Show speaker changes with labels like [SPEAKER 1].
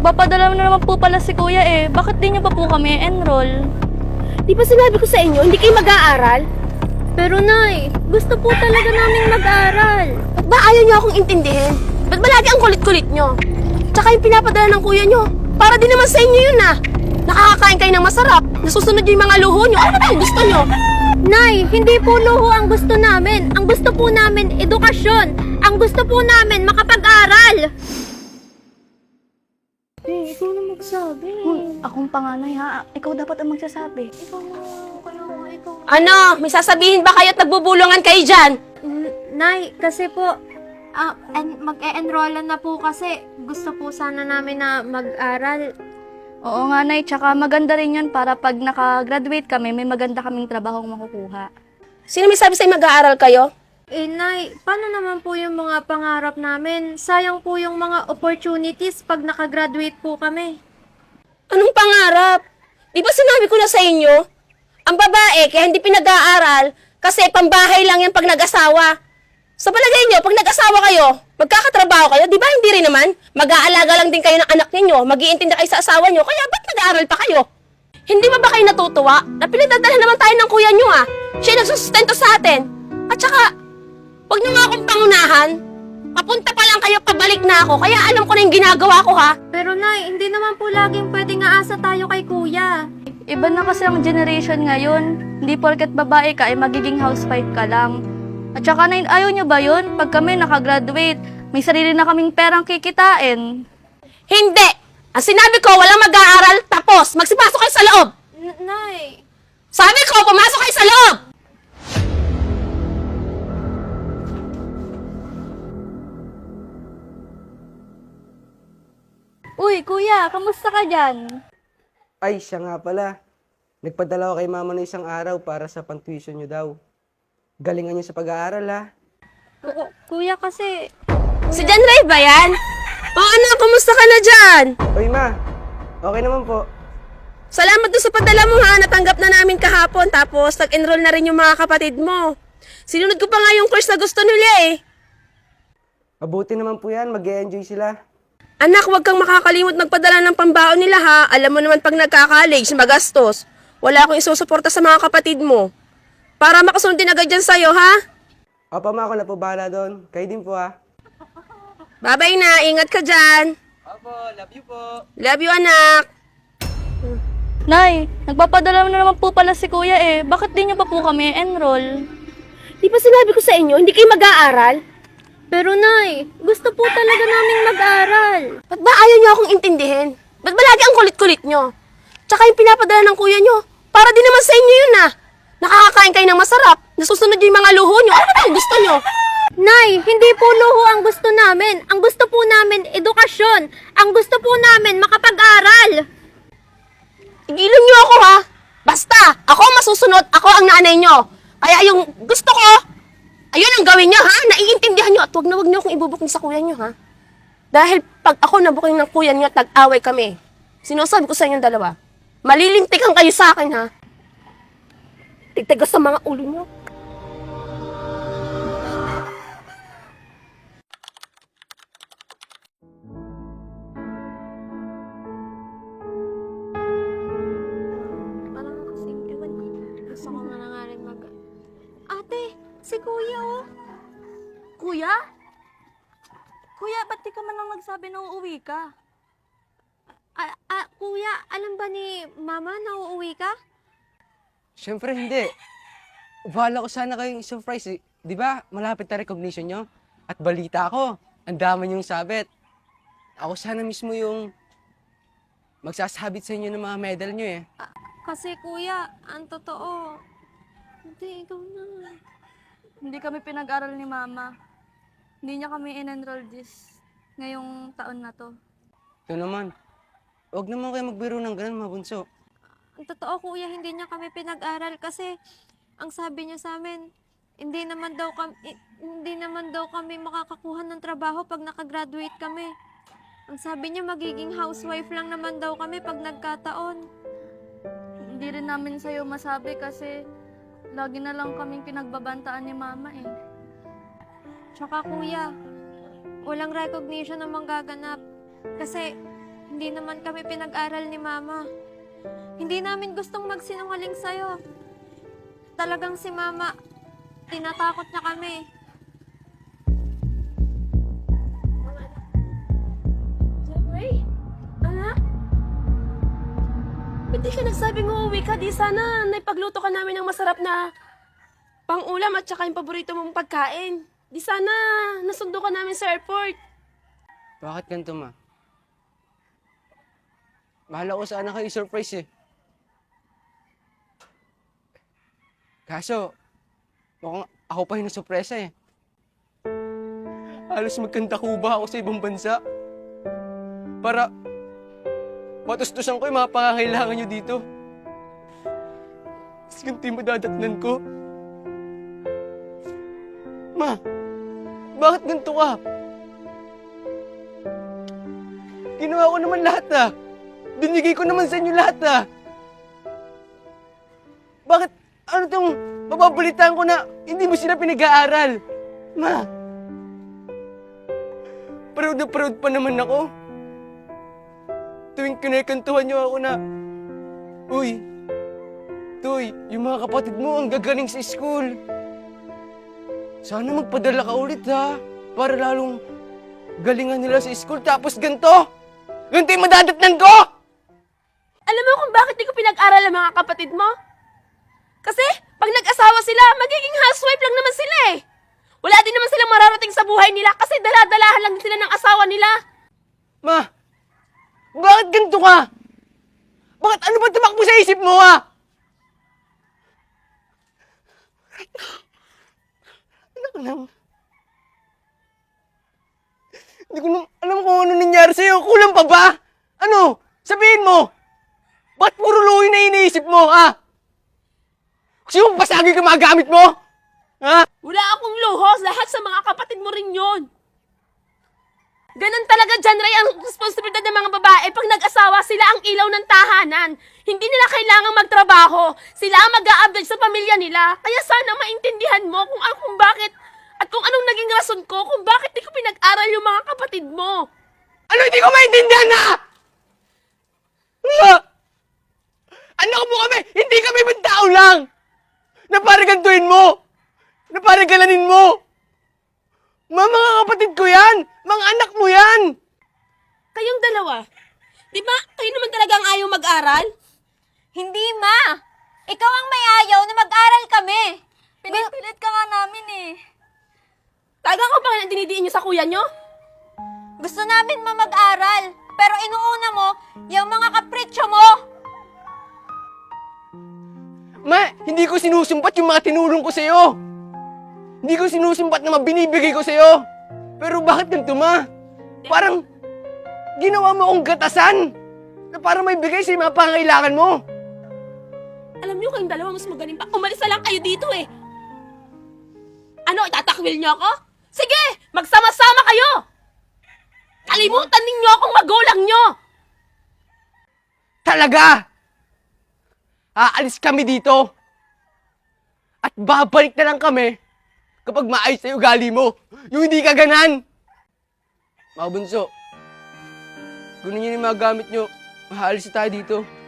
[SPEAKER 1] Nagpapadala na naman po pala si kuya eh. Bakit di niyo pa po kami enroll?
[SPEAKER 2] Di ba sinabi ko sa inyo, hindi kayo mag-aaral? Pero Nay, gusto po talaga naming mag-aral. Ba't ba ayaw niyo akong intindihin? Ba't ba lagi ang kulit-kulit niyo? Tsaka yung pinapadala ng kuya niyo, para din naman sa inyo yun ah. Nakakakain kayo ng masarap, nasusunod yung mga luho niyo. Ano ba ang gusto niyo? Nay, hindi po luho ang gusto namin. Ang gusto po namin, edukasyon. Ang gusto po namin, makapag-aral. Ikaw na magsabi.
[SPEAKER 1] Akong panganay ha. Ikaw dapat ang magsasabi.
[SPEAKER 2] Ikaw na, kayo, ikaw.
[SPEAKER 3] Ano? May sasabihin ba kayo at nagbubulungan kayo dyan?
[SPEAKER 2] N- Nay, kasi po, ah, en- mag-e-enrollan na po kasi gusto po sana namin na mag-aral.
[SPEAKER 1] Oo nga, Nay. Tsaka maganda rin yun para pag nakagraduate kami, may maganda kaming trabahong makukuha.
[SPEAKER 3] Sino may sabi sa'yo mag-aaral kayo?
[SPEAKER 2] Eh, Nay, paano naman po yung mga pangarap namin? Sayang po yung mga opportunities pag nakagraduate po kami.
[SPEAKER 3] Anong pangarap? Di ba sinabi ko na sa inyo? Ang babae, kaya hindi pinag-aaral kasi pambahay lang yan pag nag-asawa. Sa palagay nyo, pag nag-asawa kayo, magkakatrabaho kayo, di ba hindi rin naman? Mag-aalaga lang din kayo ng anak ninyo, mag-iintindi kayo sa asawa nyo, kaya ba't nag-aaral pa kayo? Hindi ba ba kayo natutuwa? Na pinagdadala naman tayo ng kuya nyo ah. Siya nagsusustento sa atin. At saka, Huwag niyo nga akong pangunahan. Papunta pa lang kayo, pabalik na ako. Kaya alam ko na yung ginagawa ko, ha?
[SPEAKER 2] Pero Nay, hindi naman po laging pwedeng aasa tayo kay Kuya.
[SPEAKER 1] Iba na kasi ang generation ngayon. Hindi porket babae ka ay magiging housewife ka lang. At saka na ayaw nyo ba yun? Pag kami nakagraduate, may sarili na kaming perang kikitain.
[SPEAKER 3] Hindi! Ang sinabi ko, walang mag-aaral, tapos magsipasok kayo sa loob.
[SPEAKER 2] N- Nay,
[SPEAKER 3] Sabi ko, pumasok kayo sa loob!
[SPEAKER 1] Uy, kuya, kamusta ka dyan?
[SPEAKER 4] Ay, siya nga pala. Nagpadala ko kay mama ng isang araw para sa pantuition nyo daw. Galingan nyo sa pag-aaral ha.
[SPEAKER 2] ku- Kuya kasi,
[SPEAKER 3] Si John Ray ba yan? O anak, kumusta ka na dyan?
[SPEAKER 4] Oy ma, okay naman po.
[SPEAKER 3] Salamat doon sa padala mo ha, natanggap na namin kahapon, tapos nag-enroll na rin yung mga kapatid mo. Sinunod ko pa nga yung course na gusto nila eh.
[SPEAKER 4] Mabuti naman po yan, mag enjoy sila.
[SPEAKER 3] Anak, huwag kang makakalimot magpadala ng pambaon nila ha. Alam mo naman pag nagka-college, magastos. Wala akong isusuporta sa mga kapatid mo. Para makasunod din agad dyan sa'yo, ha?
[SPEAKER 4] Opa ma, ako na po bahala doon. Kayo din po ha.
[SPEAKER 3] Babay na, ingat ka dyan.
[SPEAKER 4] Opo, love you po.
[SPEAKER 3] Love you, anak.
[SPEAKER 1] Nay, nagpapadala na naman po pala si kuya eh. Bakit di niyo pa po kami enroll?
[SPEAKER 2] di ba sinabi ko sa inyo, hindi kayo mag-aaral? Pero Nay, gusto po talaga naming mag-aral.
[SPEAKER 3] Ba't ba ayaw niyo akong intindihin? Ba't ba lagi ang kulit-kulit niyo? Tsaka yung pinapadala ng kuya niyo, para din naman sa inyo yun ah. Nakakakain kayo ng masarap, nasusunod yung mga luho niyo. Ano ba gusto niyo?
[SPEAKER 2] Nay, hindi po luho ang gusto namin. Ang gusto po namin, edukasyon. Ang gusto po namin, makapag-aral.
[SPEAKER 3] Igilan niyo ako ha. Basta, ako ang masusunod, ako ang nanay niyo. Kaya yung gusto ko, ayun ang gawin niyo ha. Naiintindihan niyo at wag na wag niyo akong ibubuking sa kuya niyo ha. Dahil pag ako nabuking ng kuya niyo, tag-away kami. Sinasabi ko sa inyong dalawa, malilintikan kayo sa akin ha. Tigtigas sa mga ulo niyo.
[SPEAKER 1] Lang nagsabi na uuwi ka?
[SPEAKER 2] Ah, ah, kuya, alam ba ni Mama na uuwi ka?
[SPEAKER 4] Siyempre hindi. Bahala ko sana kayong surprise. eh. Di ba, malapit na recognition nyo? At balita ko, ang dami yung sabit. Ako sana mismo yung magsasabit sa inyo ng mga medal nyo eh.
[SPEAKER 2] Kasi kuya, ang totoo. Hindi, ikaw na.
[SPEAKER 1] Hindi kami pinag-aral ni mama. Hindi niya kami in-enroll this ngayong taon na to.
[SPEAKER 4] Ito naman. Huwag naman kayo magbiro ng ganun, mga bunso.
[SPEAKER 2] Ang totoo kuya, hindi niya kami pinag-aral kasi ang sabi niya sa amin, hindi naman daw kami, hindi naman daw kami makakakuha ng trabaho pag nakagraduate kami. Ang sabi niya, magiging housewife lang naman daw kami pag nagkataon.
[SPEAKER 1] Hindi rin namin sa'yo masabi kasi lagi na lang kaming pinagbabantaan ni mama eh.
[SPEAKER 2] Tsaka kuya, walang recognition na manggaganap. Kasi Hindi naman kami pinag-aral ni Mama. Hindi namin gustong magsinungaling sa'yo. Talagang si Mama, tinatakot niya kami.
[SPEAKER 3] Jeffrey? Anak? Ba't di ka nagsabing uuwi ka? Di sana naipagluto ka namin ng masarap na pang-ulam at saka yung paborito mong pagkain. Di sana nasundo ka namin sa airport.
[SPEAKER 4] Bakit ganito, ma? Bahala ko sana kayo surprise eh. Kaso, mukhang ako pa yung nasurpresa eh. Halos magkanta kuba ako sa ibang bansa. Para matustusan ko yung mga pangangailangan nyo dito. Tapos yung madadatnan ko. Ma, bakit ganito ka? Ginawa ko naman lahat ah. Binigay ko naman sa inyo lahat ah. Bakit? Ano tong mababalitaan ko na hindi mo sila pinag-aaral? Ma. Proud na proud pa naman ako. Tuwing kinakantuhan niyo ako na, Uy, Toy, yung mga kapatid mo ang gagaling sa school. Sana magpadala ka ulit ha, para lalong galingan nila sa school tapos ganto. Ganto yung madadatnan ko!
[SPEAKER 3] Alam mo kung bakit di ko pinag-aral ang mga kapatid mo? Kasi pag nag-asawa sila, magiging housewife lang naman sila eh. Wala din naman silang mararating sa buhay nila kasi daladalahan lang sila ng asawa nila.
[SPEAKER 4] Ma, bakit ganito ka? Bakit ano ba tumakbo sa isip mo ha? Lang. Hindi ko na alam kung ano nangyari sa'yo. Kulang pa ba? Ano? Sabihin mo! Ba't puro luwi na iniisip mo, ha? Gusto mo basagin ka mga mo? Ha?
[SPEAKER 3] Wala akong luhos, lahat sa mga kapatid mo rin yon. Ganon talaga dyan, Ray, ang responsibilidad ng mga babae. Pag nag-asawa, sila ang ilaw ng tahanan. Hindi nila kailangang magtrabaho. Sila ang mag a sa pamilya nila. Kaya sana maintindihan mo kung, kung bakit at kung anong naging rason ko kung bakit di ko pinag-aral yung mga kapatid mo.
[SPEAKER 4] Ano hindi ko maintindihan na? Ha? Anak mo kami! Hindi kami ibang tao lang! Na para gantuin mo! Na para galanin mo! Ma, mga kapatid ko yan! Mga anak mo yan!
[SPEAKER 3] Kayong dalawa, di ba kayo naman talaga ang ayaw mag-aral?
[SPEAKER 2] Hindi, Ma! Ikaw ang may ayaw na mag-aral kami. Pinipilit ka nga namin eh.
[SPEAKER 3] Talagang ko pa dinidiin niyo sa kuya niyo?
[SPEAKER 2] Gusto namin ma mag-aral. Pero inuuna mo, yung mga kapritsyo mo.
[SPEAKER 4] Ma, hindi ko sinusumpat yung mga tinulong ko sa'yo! Hindi ko sinusumpat na mabinibigay ko sa'yo! Pero bakit ganito, ma? Parang ginawa mo akong gatasan na para may bigay sa mga pangailangan mo.
[SPEAKER 3] Alam niyo kayong dalawa mas magaling pa. Umalis na lang kayo dito eh. Ano, itatakwil niyo ako? Sige, magsama-sama kayo! Kalimutan ninyo akong magulang niyo!
[SPEAKER 4] Talaga! Aalis kami dito. At babalik na lang kami kapag maayos na yung ugali mo. Yung hindi ka ganan. Mga bunso, kunin niyo yung mga gamit niyo. Maalis tayo dito.